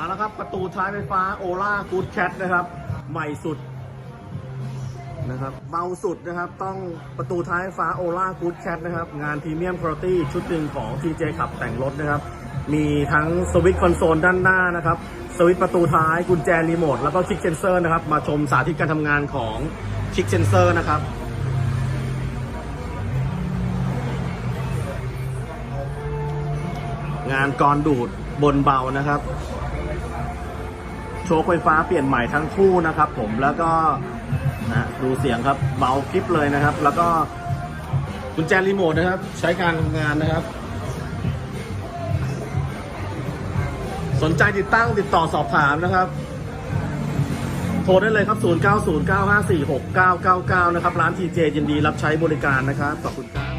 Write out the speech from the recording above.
มาแล้วครับ ประตูท้ายไฟฟ้าโอล่ากูดแคทนะครับ ใหม่สุดนะครับเบาสุดนะครับต้องประตูท้ายไฟฟ้าโอล่ากูดแคทนะครับ งานพรีเมียมคุณภาพชุดหนึ่งของ TJ ขับแต่งรถนะครับ มีทั้งสวิตช์คอนโซลด้านหน้านะครับ สวิตช์ประตูท้ายกุญแจรีโมทแล้วก็คลิกเซนเซอร์นะครับ มาชมสาธิตการทำงานของคลิกเซนเซอร์นะครับงานกรดูดบนเบานะครับ โชคไฟฟ้าเปลี่ยนใหม่ทั้งคู่นะครับผมแล้วก็นะดูเสียงครับเบาคลิปเลยนะครับ แล้วก็กุญแจรีโมทนะครับ ใช้การทำงานนะครับ สนใจติดตั้งติดต่อสอบถามนะครับ โทรได้เลยครับ 0909546999 นะครับ ร้านทีเจยินดีรับใช้บริการนะครับ ขอบคุณครับ